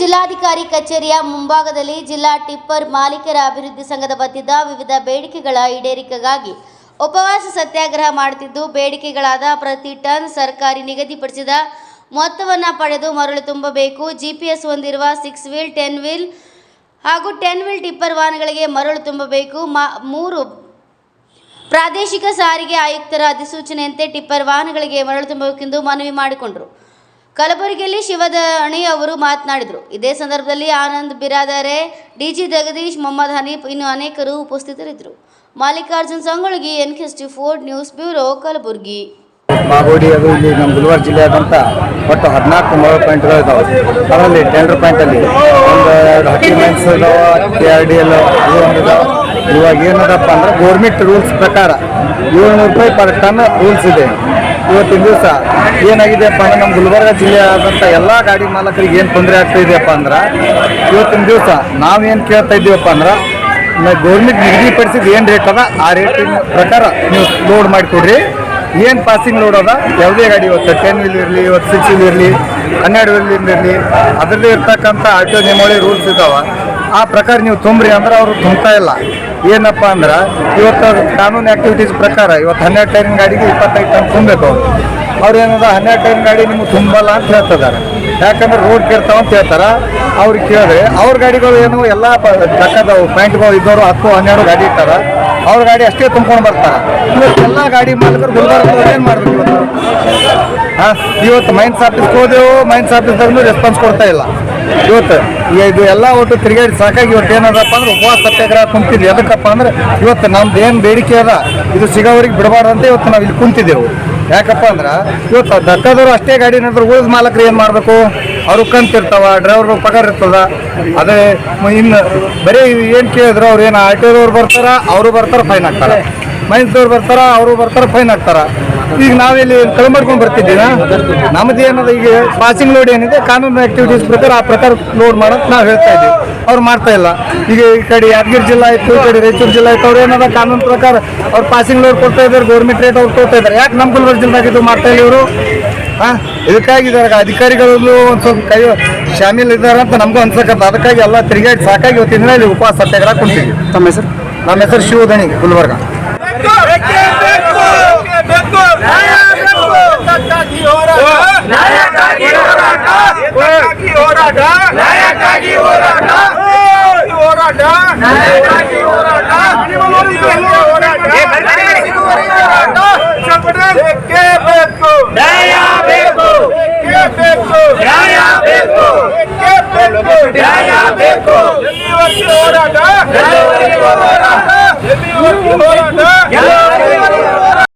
ಜಿಲ್ಲಾಧಿಕಾರಿ ಕಚೇರಿಯ ಮುಂಭಾಗದಲ್ಲಿ ಜಿಲ್ಲಾ ಟಿಪ್ಪರ್ ಮಾಲೀಕರ ಅಭಿವೃದ್ಧಿ ಸಂಘದ ವತಿಯಿಂದ ವಿವಿಧ ಬೇಡಿಕೆಗಳ ಈಡೇರಿಕೆಗಾಗಿ ಉಪವಾಸ ಸತ್ಯಾಗ್ರಹ ಮಾಡುತ್ತಿದ್ದು, ಬೇಡಿಕೆಗಳಾದ ಪ್ರತಿ ಟನ್ ಸರ್ಕಾರಿ ನಿಗದಿಪಡಿಸಿದ ಮೊತ್ತವನ್ನು ಪಡೆದು ಮರಳು ತುಂಬಬೇಕು. ಜಿಪಿಎಸ್ ಹೊಂದಿರುವ ಸಿಕ್ಸ್ ವೀಲ್ ಟೆನ್ ವೀಲ್ ಹಾಗೂ ಟೆನ್ ವೀಲ್ ಟಿಪ್ಪರ್ ವಾಹನಗಳಿಗೆ ಮರಳು ತುಂಬಬೇಕು. ಮೂರು ಪ್ರಾದೇಶಿಕ ಸಾರಿಗೆ ಆಯುಕ್ತರ ಅಧಿಸೂಚನೆಯಂತೆ ಟಿಪ್ಪರ್ ವಾಹನಗಳಿಗೆ ಮರಳು ತುಂಬಬೇಕೆಂದು ಮನವಿ ಮಾಡಿಕೊಂಡರು. ಕಲಬುರಗಿಯಲ್ಲಿ ಶಿವದಣಿ ಅವರು ಮಾತನಾಡಿದರು. ಇದೇ ಸಂದರ್ಭದಲ್ಲಿ ಆನಂದ್ ಬಿರಾದರೆ, ಡಿಜಿ ಜಗದೀಶ್, ಮೊಹಮ್ಮದ್ ಹನೀಫ್ ಇನ್ನು ಅನೇಕರು ಉಪಸ್ಥಿತರಿದ್ದರು. ಮಲ್ಲಿಕಾರ್ಜುನ್ ಸಂಗೊಳಗಿ ಎನ್ ಕೆಸ್ಟಿ ಫೋರ್ಡ್ ನ್ಯೂಸ್ ಬ್ಯೂರೋ, ಕಲಬುರಗಿ. ಮಾಗೋಡಿ ಅದು ಇಲ್ಲಿ ನಮ್ಮ ಗುಲ್ಬರ್ಗ ಜಿಲ್ಲೆಯಾದಂಥ ಒಟ್ಟು ಹದಿನಾಲ್ಕು ಮೂರು ಪಾಯಿಂಟ್ಗಳು ಇದಾವೆ. ಅದರಲ್ಲಿ ಟೆಂಡರ್ ಪಾಯಿಂಟಲ್ಲಿ ಒಂದು ಹಟ್ಟಿ ಮೈನ್ಸ್ ಇದಾವೆ ಕೆ ಆರ್ ಡಿ ಎಲ್ ಇವು ಒಂದು ಇದಾವೆ ಇವಾಗ ಏನದಪ್ಪ ಅಂದ್ರೆ ಗೌರ್ಮೆಂಟ್ ರೂಲ್ಸ್ ಪ್ರಕಾರ ಏಳ್ನೂರು ರೂಪಾಯಿ ಪರ್ ಟನ್ ರೂಲ್ಸ್ ಇದೆ. ಇವತ್ತಿನ ದಿವಸ ಏನಾಗಿದೆಯಪ್ಪ ಅಂದ್ರೆ ನಮ್ಮ ಗುಲ್ಬರ್ಗ ಜಿಲ್ಲೆಯಾದಂಥ ಎಲ್ಲ ಗಾಡಿ ಮಾಲಕರಿಗೆ ಏನು ತೊಂದರೆ ಆಗ್ತಾ ಇದೆಯಪ್ಪ ಅಂದ್ರೆ ಇವತ್ತಿನ ದಿವಸ ನಾವೇನು ಕೇಳ್ತಾ ಇದ್ದೀವಪ್ಪ ಅಂದ್ರೆ ಗೌರ್ಮೆಂಟ್ ನಿಗದಿಪಡಿಸಿದ ಏನು ರೇಟ್ ಅದ, ಆ ರೇಟಿನ ಪ್ರಕಾರ ನೀವು ಲೋಡ್ ಮಾಡಿಕೊಡ್ರಿ. ಏನು ಪಾಸಿಂಗ್ ಲೋಡ್ ಅದ, ಯಾವುದೇ ಗಾಡಿ ಇವತ್ತು ಟೆನ್ ವೀಲ್ ಇರಲಿ, ಇವತ್ತು ಸಿಕ್ಸ್ ವೀಲ್ ಇರಲಿ, ಹನ್ನೆರಡು ವೀಲ್ ಇರಲಿ, ಅದರಲ್ಲಿ ಇರ್ತಕ್ಕಂಥ ಆಟೋ ನಿಮ್ಮ ರೂಲ್ಸ್ ಇದ್ದಾವೆ ಆ ಪ್ರಕಾರ ನೀವು ತುಂಬ್ರಿ ಅಂದ್ರೆ ಅವರು ತುಂಬ್ತಾ ಇಲ್ಲ. ಏನಪ್ಪ ಅಂದ್ರೆ, ಇವತ್ತು ಕಾನೂನು ಆ್ಯಕ್ಟಿವಿಟೀಸ್ ಪ್ರಕಾರ, ಇವತ್ತು ಹನ್ನೆರಡು ಟೈರಿನ ಗಾಡಿಗೆ ಇಪ್ಪತ್ತೈದು ಟನ್ ತುಂಬಬೇಕು ಅವ್ರು. ಏನದ, ಹನ್ನೆರಡು ಟೈರಿನ ಗಾಡಿ ನಿಮ್ಗೆ ತುಂಬಲ್ಲ ಅಂತ ಹೇಳ್ತಿದ್ದಾರೆ. ಯಾಕಂದ್ರೆ ರೋಡ್ ಕೇರ್ತಾವ ಅಂತ ಹೇಳ್ತಾರೆ. ಅವ್ರಿಗೆ ಕೇಳಿದ್ರೆ, ಅವ್ರ ಗಾಡಿಗಳು ಏನು, ಎಲ್ಲ ತಕ್ಕದವು ಪ್ಯಾಂಟ್ಗಳು ಇದ್ದವರು ಹತ್ತು, ಹನ್ನೆರಡು ಗಾಡಿ ಇರ್ತಾರೆ. ಅವ್ರ ಗಾಡಿ ಅಷ್ಟೇ ತುಂಬ್ಕೊಂಡು ಬರ್ತಾರೆ. ಇವತ್ತು ಎಲ್ಲ ಗಾಡಿ ಮಾಲೀಕರು ಗುಲ್ಬರ್ಗದವ್ರು ಏನು ಮಾಡ್ಬೇಕು ಇವತ್ತು ಹಾಂ, ಇವತ್ತು ಮೈನ್ಸ್ ಆಫೀಸ್ಗೆ ಹೋದೆವು, ಮೈನ್ಸ್ ಆಫೀಸ್ದಾಗೂ ರೆಸ್ಪಾನ್ಸ್ ಕೊಡ್ತಾ ಇಲ್ಲ. ಇವತ್ತು ಇದು ಎಲ್ಲ ಒಟ್ಟು ತಿರುಗಾಡಿ ಸಾಕಾಗಿ ಇವತ್ತು ಏನದಪ್ಪ ಅಂದ್ರೆ ಉಪವಾಸ ಸತ್ಯಾಗ್ರಹ ಕುಂತಿದ್ವಿ. ಎದಕ್ಕಪ್ಪ ಅಂದ್ರೆ ಇವತ್ತು ನಮ್ದು ಏನು ಬೇಡಿಕೆ ಅದ, ಇದು ಸಿಗೋವ್ರಿಗೆ ಅಂತ ಇವತ್ತು ನಾವು ಇಲ್ಲಿ ಕುಂತಿದ್ದೆವು. ಯಾಕಪ್ಪ ಅಂದ್ರೆ ಇವತ್ತು ದಟ್ಟದವರು ಅಷ್ಟೇ ಗಾಡಿ ನಡೆದ್ರೆ ಉಳಿದ ಮಾಲಕರು ಏನು ಮಾಡಬೇಕು? ಅವರು ಕಂತಿರ್ತಾವ ಡ್ರೈವರ್ ಪಗಾರ ಇರ್ತದ. ಅದೇ ಇನ್ನು ಬರೀ ಏನು ಕೇಳಿದ್ರು ಅವ್ರು ಏನು ಆಟೋದವ್ರು ಬರ್ತಾರ, ಅವರು ಬರ್ತಾರ ಫೈನ್ ಹಾಕ್ತಾರ ಮೈನ್ಸ್ದವ್ರು ಬರ್ತಾರ, ಅವರು ಬರ್ತಾರ ಫೈನ್ ಹಾಕ್ತಾರ ಈಗ ನಾವಿಲ್ಲಿ ಕಳೆ ಮಾಡ್ಕೊಂಡು ಬರ್ತಿದ್ದೀವಿ ನಮ್ದು ಏನದ ಈಗ ಪಾಸಿಂಗ್ ಲೋಡ್ ಏನಿದೆ ಕಾನೂನು ಆಕ್ಟಿವಿಟೀಸ್ ಪ್ರಕಾರ ಆ ಪ್ರಕಾರ ಲೋಡ್ ಮಾಡೋದು ನಾವು ಹೇಳ್ತಾ ಇದ್ದೀವಿ. ಅವ್ರು ಮಾಡ್ತಾ ಇಲ್ಲ. ಈಗ ಈ ಕಡೆ ಯಾದಗಿರಿ ಜಿಲ್ಲಾ ಆಯ್ತು ಈ ಕಡೆ ರಾಯಚೂರು ಜಿಲ್ಲಾ ಆಯ್ತು ಅವ್ರು ಏನದ ಕಾನೂನು ಪ್ರಕಾರ ಅವ್ರು ಪಾಸಿಂಗ್ ಲೋಡ್ ಕೊಡ್ತಾ ಇದ್ದಾರೆ ಗೌರ್ಮೆಂಟ್ ರೇಟ್ ಅವ್ರು ಕೊಡ್ತಾ ಇದ್ದಾರೆ. ಯಾಕೆ ನಮ್ಮ ಗುಲ್ಬರ್ಗ ಜಿಲ್ಲಾಗ ಇದು ಮಾಡ್ತಾ ಇಲ್ಲ ಇವರು? ಹಾಂ ಇದಕ್ಕಾಗಿ ಅಧಿಕಾರಿಗಳು ಒಂದು ಸ್ವಲ್ಪ ಕೈ ಶಾಮೀಲ್ ಇದ್ದಾರೆ ಅಂತ ನಮಗೂ ಅನ್ಸಕ್ಕಂತ ಅದಕ್ಕಾಗಿ ಎಲ್ಲ ತಿರುಗಾಡಿ ಸಾಕಾಗಿ ಇವತ್ತಿನ ಉಪವಾಸ ಸತ್ಯಾಗ್ರಹ ಕೊಡ್ತೀವಿ. ತಮ್ಮ ಹೆಸರು? ನಮ್ಮ ಹೆಸರು ಶಿವಧಣಿ ಗುಲ್ಬರ್ಗ. ಹೋರಾಟ